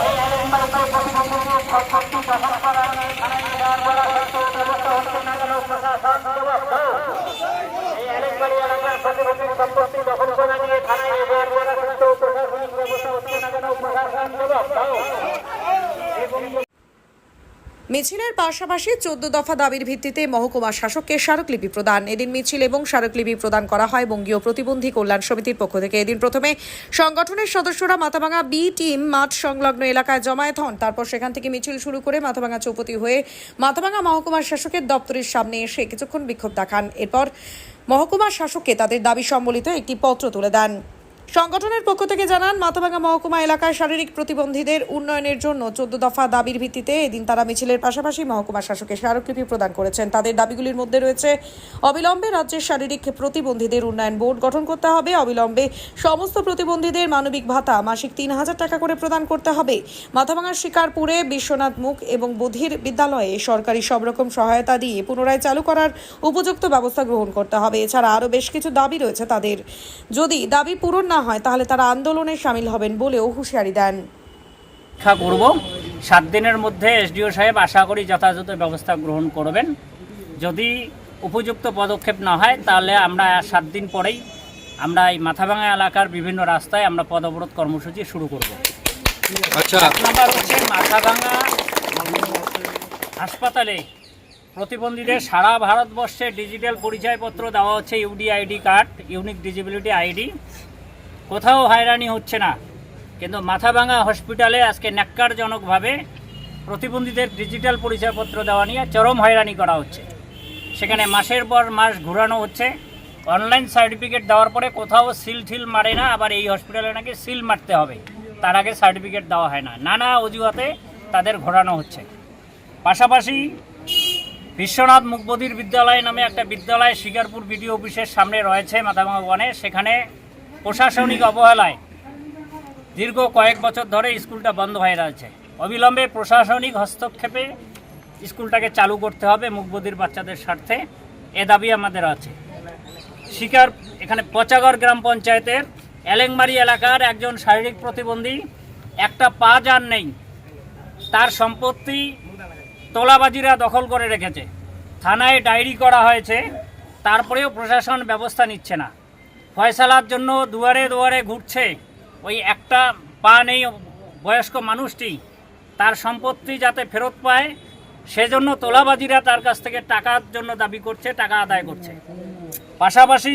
এই আলেম বাড়িতে প্রতিবন্ধী সরকারটি দখল করার মিছিলের পাশাপাশি চোদ্দ দফা দাবির ভিত্তিতে মহকুমা শাসককে স্মারকলিপি প্রদান। এদিন মিছিল এবং স্মারকলিপি প্রদান করা হয় বঙ্গীয় প্রতিবন্ধী কল্যাণ সমিতির পক্ষ থেকে। এদিন প্রথমে সংগঠনের সদস্যরা মাথাভাঙা বি টিম মাঠ সংলগ্ন এলাকায় জমায়েত হন। তারপর সেখান থেকে মিছিল শুরু করে মাথাভাঙা চৌপতি হয়ে মাথাভাঙা মহকুমা শাসকের দপ্তরের সামনে এসে কিছুক্ষণ বিক্ষোভ দেখান। এরপর মহকুমা শাসককে তাদের দাবি সম্বলিত একটি পত্র তুলে দেন। সংগঠনের পক্ষ থেকে জানান মাথাভাঙা মহকুমা এলাকায় শারীরিক প্রতিবন্ধীদের উন্নয়নের জন্য চোদ্দ দফা দাবির ভিত্তিতে এদিন তারা মিছিলের পাশাপাশি মহকুমা শাসকের স্মারকলিপি প্রদান করেছেন। তাদের দাবিগুলির মধ্যে রয়েছে, অবিলম্বে রাজ্যের শারীরিক প্রতিবন্ধীদের উন্নয়ন বোর্ড গঠন করতে হবে, অবিলম্বে সমস্ত প্রতিবন্ধীদের মানবিক ভাতা মাসিক তিন হাজার টাকা করে প্রদান করতে হবে। মাথাভাঙার শিকারপুরে বিশ্বনাথ মুখ এবং বধির বিদ্যালয়ে সরকারি সব রকম সহায়তা দিয়ে পুনরায় চালু করার উপযুক্ত ব্যবস্থা গ্রহণ করতে হবে। এছাড়া আরও বেশ কিছু দাবি রয়েছে তাদের। যদি দাবি পূরণ না হয় তাহলে তারা আন্দোলনে সামিল হবেন বলেও হুঁশিয়ারি দেন। পরীক্ষা করব। সাত দিনের মধ্যে এসডিও সাহেব আশা করি যথাযথ ব্যবস্থা গ্রহণ করবেন। যদি উপযুক্ত পদক্ষেপ না হয় তাহলে আমরা সাত দিন পরেই আমরা এই মাথাভাঙা এলাকার বিভিন্ন রাস্তায় আমরা পদবরোধ কর্মসূচি শুরু করব। আচ্ছা। এক নাম্বার হচ্ছে মাথাভাঙা হাসপাতালে প্রতিবন্ধীদের সারা ভারতবর্ষে ডিজিটাল পরিচয়পত্র দেওয়া হচ্ছে ইউডি আইডি কার্ড ইউনিক ডিজিবিলিটি আইডি। কোথাও হয়রানি হচ্ছে না। কিন্তু মাথাভাঙা হসপিটালে আজকে ন্যাক্কারজনকভাবে প্রতিবন্ধীদের ডিজিটাল পরিচয়পত্র দেওয়া নিয়ে চরম হয়রানি করা হচ্ছে। সেখানে মাসের পর মাস ঘোরানো হচ্ছে। অনলাইন সার্টিফিকেট দেওয়ার পরে কোথাও সিল ঠিল মারে না, আবার এই হসপিটালে নাকি সিল মারতে হবে। তার আগে সার্টিফিকেট দেওয়া হয় না। নানা অজুহাতে তাদের ঘোরানো হচ্ছে। পাশাপাশি বিশ্বনাথ মুখবধির বিদ্যালয় নামে একটা বিদ্যালয়, শিকারপুর বিডিও অফিসের সামনে রয়েছে মাথাভাঙা বনে সেখানে প্রশাসনিক অবহেলায় দীর্ঘ কয়েক বছর ধরে স্কুলটা বন্ধ হয়ে রয়েছে। অবিলম্বে প্রশাসনিক হস্তক্ষেপে স্কুলটাকে চালু করতে হবে মুখবধির বাচ্চাদের স্বার্থে। এ দাবি আমাদের আছে। শিকার এখানে পচাগড় গ্রাম পঞ্চায়েতের এলেংমারি এলাকার একজন শারীরিক প্রতিবন্ধী, একটা পা যান নেই। তার সম্পত্তি তোলাবাজিরা দখল করে রেখেছে। থানায় ডায়েরি করা হয়েছে। তারপরেও প্রশাসন ব্যবস্থা নিচ্ছে না। ফয়সালার জন্য দুয়ারে দুয়ারে ঘুরছে। ওই একটা পা নেই বয়স্ক মানুষটি। তার সম্পত্তি যাতে ফেরত পায়, সেজন্য তোলাবাজিরা তার কাছ থেকে টাকার জন্য দাবি করছে, টাকা আদায় করছে। পাশাপাশি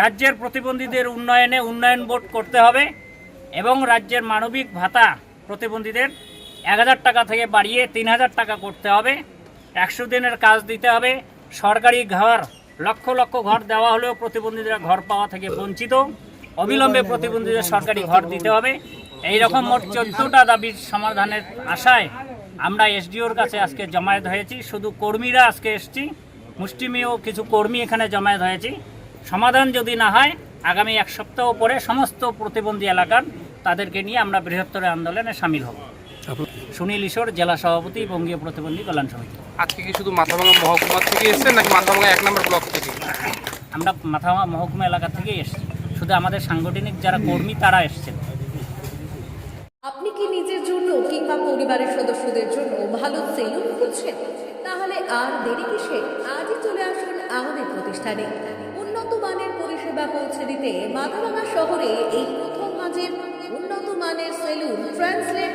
রাজ্যের প্রতিবন্ধীদের উন্নয়নে উন্নয়ন বোর্ড করতে হবে এবং রাজ্যের মানবিক ভাতা প্রতিবন্ধীদের এক হাজার টাকা থেকে বাড়িয়ে তিন হাজার টাকা করতে হবে। একশো দিনের কাজ দিতে হবে। সরকারি ঘর লক্ষ লক্ষ ঘর দেওয়া হলেও প্রতিবন্ধীদের ঘর পাওয়া থেকে বঞ্চিত। অবিলম্বে প্রতিবন্ধীদের সরকারি ঘর দিতে হবে। এই রকম মোট চোদ্দটা দাবির সমাধানের আশায় আমরা এসডিওর কাছে আজকে জমায়েত হয়েছি। শুধু কর্মীরা আজকে এসছি মুষ্টিমেয় কিছু কর্মী এখানে জমায়েত হয়েছি। সমাধান যদি না হয়, আগামী এক সপ্তাহ পরে সমস্ত প্রতিবন্ধী এলাকার তাদেরকে নিয়ে আমরা বৃহত্তর আন্দোলনে সামিল হব। সুনীল ঈশ্বর জেলা সভাপতি বঙ্গীয় প্রতিবন্ধী কল্যাণ সমিতি। আজকে কি শুধু মাথাভাঙা মহকুমা থেকে এসেছেন নাকি মাথাভাঙা এক নম্বর ব্লক থেকে? আমরা মাথামা মহকুমা এলাকা থেকে এসেছি। শুধু আমাদের সাংগঠনিক যারা কর্মী তারা এসছেন। আপনি কি নিজের জন্য কিংবা পরিবারের সদস্যদের জন্য ভালো সেলুন খুঁজছেন? তাহলে আর দেরি কিসে? আজই চলে আসুন আমাদের প্রতিষ্ঠানে। উন্নত মানের পরিষেবা পৌঁছে দিতে মাথাভাঙা শহরে এই প্রথম মাঝের উন্নত মানের salon translate